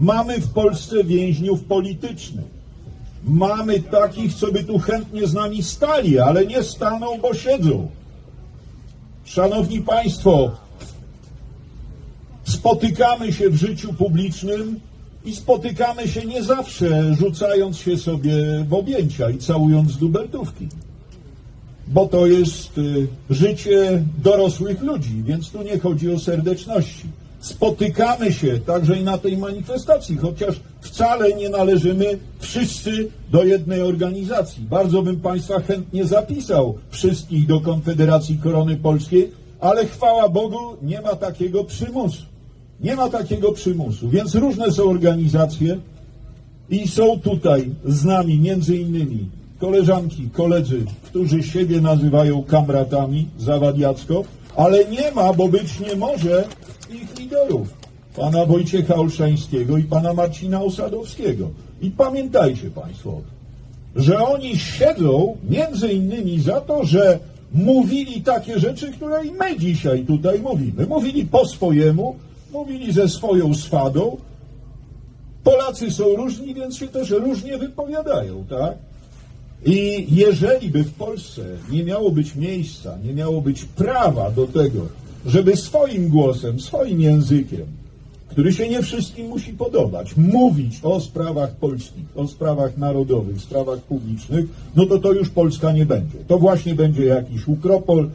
Mamy w Polsce więźniów politycznych. Mamy takich, co by tu chętnie z nami stali, ale nie staną, bo siedzą. Szanowni Państwo, spotykamy się w życiu publicznym i spotykamy się nie zawsze rzucając się sobie w objęcia i całując dubeltówki. Bo to jest y, życie dorosłych ludzi, więc tu nie chodzi o serdeczności. Spotykamy się także i na tej manifestacji, chociaż wcale nie należymy wszyscy do jednej organizacji. Bardzo bym Państwa chętnie zapisał wszystkich do Konfederacji Korony Polskiej, ale chwała Bogu nie ma takiego przymusu. Nie ma takiego przymusu, więc różne są organizacje i są tutaj z nami między innymi koleżanki, koledzy, którzy siebie nazywają kamratami zawadiacko, ale nie ma, bo być nie może ich liderów, pana Wojciecha Olszańskiego i pana Marcina Osadowskiego. I pamiętajcie Państwo że oni siedzą między innymi za to, że mówili takie rzeczy, które i my dzisiaj tutaj mówimy. Mówili po swojemu, mówili ze swoją swadą. Polacy są różni, więc się też różnie wypowiadają, tak? I jeżeli by w Polsce nie miało być miejsca, nie miało być prawa do tego, żeby swoim głosem, swoim językiem, który się nie wszystkim musi podobać, mówić o sprawach polskich, o sprawach narodowych, sprawach publicznych, no to to już Polska nie będzie. To właśnie będzie jakiś ukropol,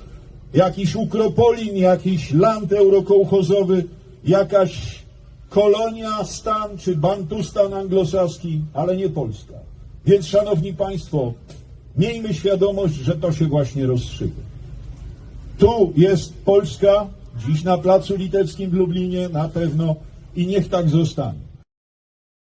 jakiś ukropolin, jakiś land eurokołchozowy, jakaś kolonia, stan czy bantustan anglosaski, ale nie Polska. Więc, szanowni Państwo, miejmy świadomość, że to się właśnie rozstrzyga. Tu jest Polska, dziś na Placu Litewskim w Lublinie na pewno i niech tak zostanie.